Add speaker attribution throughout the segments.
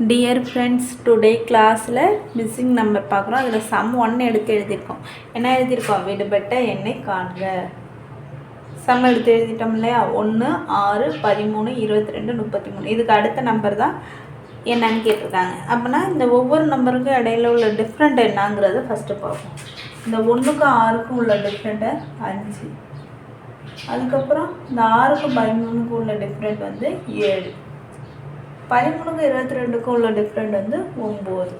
Speaker 1: Dear friends today கிளாஸில் missing number பார்க்குறோம். அதில் சம் ஒன் எடுத்து எழுதியிருக்கோம். என்ன எழுதியிருக்கோம்? விடுபட்ட எண்ணை காண்க. சம் எடுத்து எழுதிட்டோம் இல்லையா? ஒன்று ஆறு பதிமூணு இருபத்தி ரெண்டு முப்பத்தி மூணு இதுக்கு அடுத்த நம்பர் தான் என்னன்னு கேட்டிருக்காங்க. அப்படின்னா இந்த ஒவ்வொரு நம்பருக்கும் இடையில உள்ள டிஃப்ரெண்ட் என்னங்கிறத ஃபஸ்ட்டு பார்ப்போம். இந்த ஒன்றுக்கும் ஆறுக்கும் உள்ள டிஃப்ரெண்ட்டை அஞ்சு. அதுக்கப்புறம் இந்த ஆறுக்கும் பதிமூணுக்கும் உள்ள டிஃப்ரெண்ட் வந்து ஏழு. பதிமூணுக்கும் இருபத்தி ரெண்டுக்கும் உள்ள டிஃப்ரெண்ட் வந்து ஒம்பது.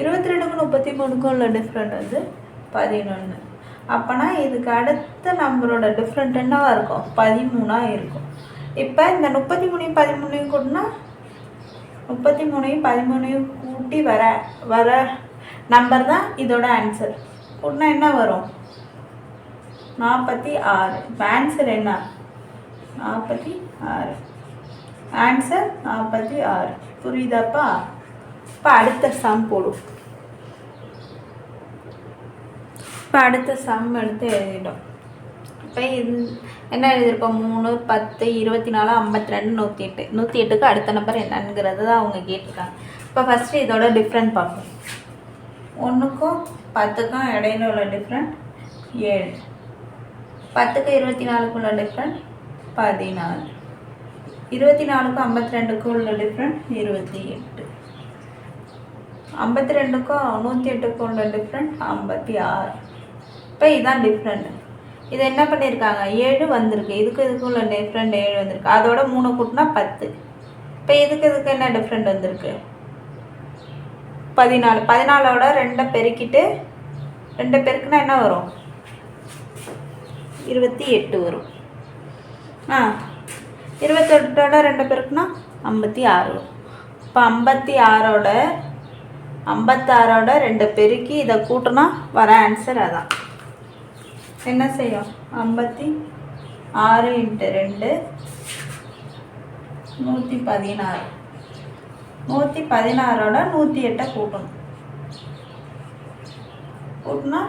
Speaker 1: இருபத்தி ரெண்டுக்கும் முப்பத்தி மூணுக்கும் உள்ள டிஃப்ரெண்ட் வந்து பதினொன்று அப்போனா இதுக்கு அடுத்த நம்பரோட டிஃப்ரெண்ட் என்னவாக இருக்கும்? பதிமூணாக இருக்கும். இப்போ இந்த முப்பத்தி மூணையும் பதிமூணையும் கூட்டினா முப்பத்தி மூணையும் பதிமூணையும் கூட்டி வர வர நம்பர் தான் இதோட ஆன்சர் கூட்டினா என்ன வரும்? நாற்பத்தி ஆறு. இப்போ ஆன்சர் என்ன? நாற்பத்தி ஆறு. ஆன்சர் நாற்பத்தி ஆறு. புரியுதாப்பா? இப்போ அடுத்த சம் போடும் இப்போ அடுத்த சம் எடுத்து எழுதிடும் இப்போ இது என்ன எழுதியிருக்கோம் மூணு பத்து இருபத்தி நாலு ஐம்பத்தி ரெண்டு நூற்றி எட்டு. நூற்றி எட்டுக்கு அடுத்த நம்பர் என்னங்கிறது தான் அவங்க கேட்டிருக்காங்க. இப்போ ஃபஸ்ட்டு இதோட டிஃப்ரெண்ட் பார்ப்போம். ஒன்றுக்கும் பத்துக்கும் இடையில உள்ள டிஃப்ரெண்ட் ஏழு. பத்துக்கு இருபத்தி நாலுக்குள்ள டிஃப்ரெண்ட் பதினாலு. இருபத்தி நாலுக்கும் ஐம்பத்தி ரெண்டுக்கும் உள்ள டிஃப்ரெண்ட் இருபத்தி எட்டு. ஐம்பத்தி ரெண்டுக்கும் நூற்றி எட்டுக்கும் உள்ள டிஃப்ரெண்ட் ஐம்பத்தி ஆறு. இப்போ இதுதான் டிஃப்ரெண்ட் இது என்ன பண்ணியிருக்காங்க ஏழு வந்திருக்கு. இதுக்கு இதுக்கு உள்ள டிஃப்ரெண்ட் ஏழு வந்திருக்கு. அதோட மூணு கூட்டினா பத்து. இப்போ இதுக்கு இதுக்கு என்ன டிஃப்ரெண்ட் வந்திருக்கு? பதினாலு. பதினாலோட ரெண்டை பெருக்கிட்டு ரெண்டு பேருக்குன்னா என்ன வரும்? இருபத்தி எட்டு வரும். ஆ இருபத்தெட்டோட ரெண்டு பேருக்குன்னா ஐம்பத்தி ஆறு. இப்போ ஐம்பத்தி ஆறோட ஐம்பத்தாறோட ரெண்டு பெருக்கி இதை கூட்டினா வர ஆன்சர் அதான். என்ன செய்யும்? ஐம்பத்தி ஆறு இன்ட்டு ரெண்டு நூற்றி பதினாறு. நூற்றி பதினாறோட நூற்றி எட்டை கூட்டணும். கூட்டினா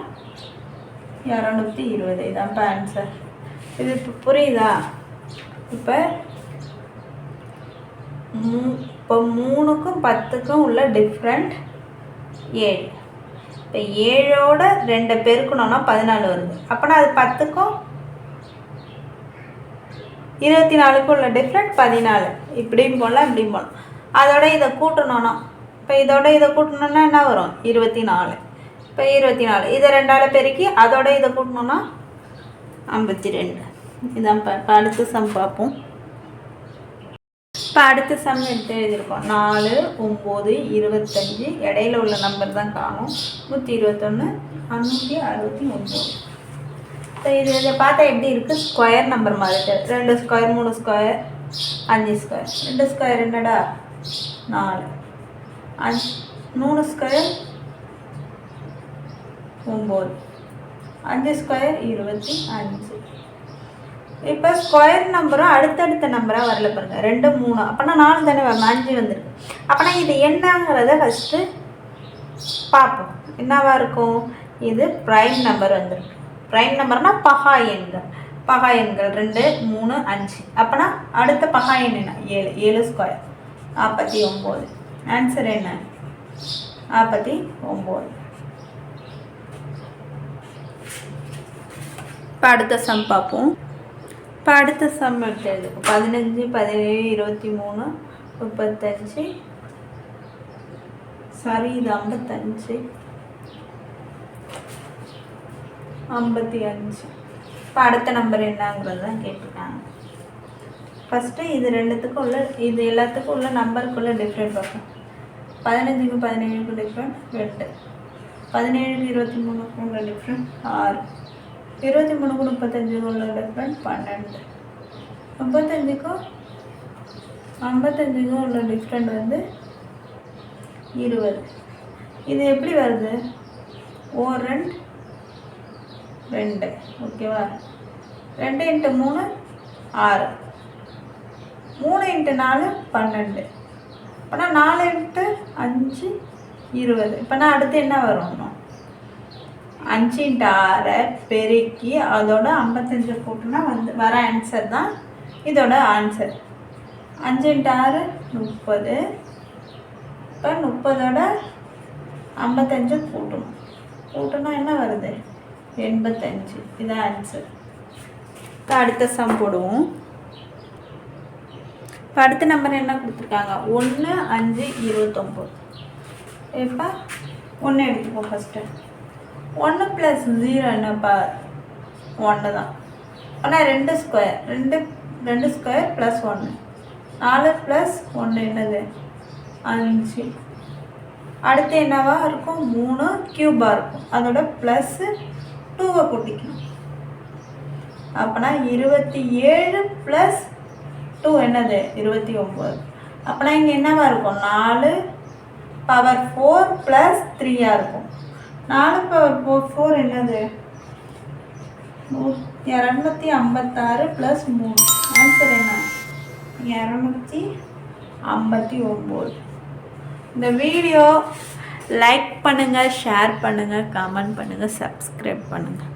Speaker 1: இரநூத்தி இருபது. இதான் இப்போ ஆன்சர் இது இப்போ புரியுதா? இப்போ மூ இப்போ மூணுக்கும் பத்துக்கும் உள்ள டிஃப்ரெண்ட் ஏழு இப்போ ஏழோட ரெண்டு பெருக்கணும்னா பதினாலு வருது. அப்போனா அது பத்துக்கும் இருபத்தி நாலுக்கும் உள்ள டிஃப்ரெண்ட் பதினாலு. இப்படியும் போடலாம் இப்படியும் போடலாம். அதோட இதை கூட்டணும்னா இப்போ இதோட இதை கூட்டணும்னா என்ன வரும்? இருபத்தி நாலு இப்போ இருபத்தி நாலு இதை ரெண்டால் பெருக்கி அதோட இதை கூட்டணும்னா ஐம்பத்தி ரெண்டு. இதான் இப்போ அடுத்த சம் பார்ப்போம் இப்போ அடுத்த சம் எடுத்து எழுதியிருக்கோம். நாலு ஒம்பது இருபத்தஞ்சி இடையில உள்ள நம்பர் தான் காணும். நூற்றி இருபத்தொன்று அஞ்சு அறுபத்தி ஒம்பது இப்போ இது இதை பார்த்தா எப்படி இருக்குது ஸ்கொயர் நம்பர் மாதிரி இருக்கு. ரெண்டு ஸ்கொயர் மூணு ஸ்கொயர் அஞ்சு ஸ்கொயர் ரெண்டு ஸ்கொயர் என்னடா? நாலு. அஞ்சு மூணு ஸ்கொயர் ஒம்பது. அஞ்சு ஸ்கொயர் இருபத்தி அஞ்சு. இப்போ ஸ்கொயர் நம்பரும் அடுத்தடுத்த நம்பராக வரல பாருங்க. ரெண்டு மூணு. அப்போனா நாலு தானே வரணும் அஞ்சு வந்துருக்கு. அப்போனா இது என்னங்கிறத ஃபஸ்ட்டு பார்ப்போம். என்னவா இருக்கும்? இது ப்ரைம் நம்பர் வந்திருக்கு. ப்ரைம் நம்பர்னால் பகா எண்கள். பகா எண்கள் ரெண்டு மூணு அஞ்சு. அப்போனா அடுத்த பகா எண் என்ன? ஏழு. ஏழு ஸ்கொயர் நாற்பத்தி ஒம்பது. ஆன்சர் என்ன? நாற்பத்தி ஒம்பது. இப்போ அடுத்த சம் பார்ப்போம். இப்போ அடுத்த சம் எடுத்து பதினஞ்சு பதினேழு இருபத்தி மூணு முப்பத்தஞ்சு. சாரி இது ஐம்பத்தஞ்சு. ஐம்பத்தி அஞ்சு. இப்போ அடுத்த நம்பர் என்னங்கிறது தான் கேட்டிருக்காங்க. ஃபஸ்ட்டு இது ரெண்டுத்துக்கும் உள்ள இது எல்லாத்துக்கும் உள்ள நம்பருக்குள்ள டிஃப்ரெண்ட் பார்ப்போம். பதினஞ்சுக்கு பதினேழுக்கு டிஃப்ரெண்ட் ரெண்டு. பதினேழுக்கு இருபத்தி மூணுக்கு உள்ள டிஃப்ரெண்ட் ஆறு. இருபத்தி மூணுக்கு முப்பத்தஞ்சுக்கு உள்ள டிஃப்ரெண்ட் பன்னெண்டு. முப்பத்தஞ்சுக்கும் ஐம்பத்தஞ்சுக்கும் உள்ள டிஃப்ரெண்ட் வந்து இருபது. இது எப்படி வருது? ஓ ரெண்டு. ரெண்டு. ஓகேவா ரெண்டு இன்ட்டு மூணு ஆறு. மூணு இன்ட்டு நாலு பன்னெண்டு. அப்போனா நாலு இன்ட்டு அஞ்சு இருபது. இப்போனா அடுத்து என்ன வரும்? இன்னும்? அஞ்சு இன்ட்டு ஆறை பெருக்கி அதோட ஐம்பத்தஞ்சு கூட்டினா வந்து வர ஆன்சர் தான் இதோட ஆன்சர் அஞ்சு இன்ட்டு ஆறு முப்பது இப்போ முப்பதோட ஐம்பத்தஞ்சு கூட்டணும் கூட்டினா என்ன வருது? எண்பத்தஞ்சு. இதான் ஆன்சர் இப்போ அடுத்த சம் போடுவோம். இப்போ அடுத்த நம்பர் என்ன கொடுத்துருக்காங்க? ஒன்று அஞ்சு இருபத்தொம்போது. இப்போ ஒன்று எடுத்துப்போம் ஃபஸ்ட்டு ஒன்று ப்ளஸ் ஜீரோ என்னப்பா? ஒன்று தான். ஆனால் ரெண்டு ஸ்கொயர் ரெண்டு ரெண்டு ஸ்கொயர் ப்ளஸ் ஒன்று நாலு ப்ளஸ் ஒன்று என்னது? அஞ்சு. அடுத்து என்னவா இருக்கும்? மூணு க்யூபாக இருக்கும். அதோட ப்ளஸ்ஸு டூவை கூட்டிக்கணும். அப்போனா இருபத்தி ஏழு ப்ளஸ் டூ என்னது? இருபத்தி ஒம்பது அப்போனா இங்கே என்னவா இருக்கும்? நாலு பவர் ஃபோர் ப்ளஸ் த்ரீயாக இருக்கும். நாலு பவர் ஃபோர் ஃபோர் என்னது? இரநூத்தி ஐம்பத்தாறு ப்ளஸ் மூணு. ஆன்சர் என்ன? இரநூத்தி ஐம்பத்தி ஒம்பது. இந்த வீடியோ லைக் பண்ணுங்கள் ஷேர் பண்ணுங்கள் கமெண்ட் பண்ணுங்கள் சப்ஸ்கிரைப் பண்ணுங்கள்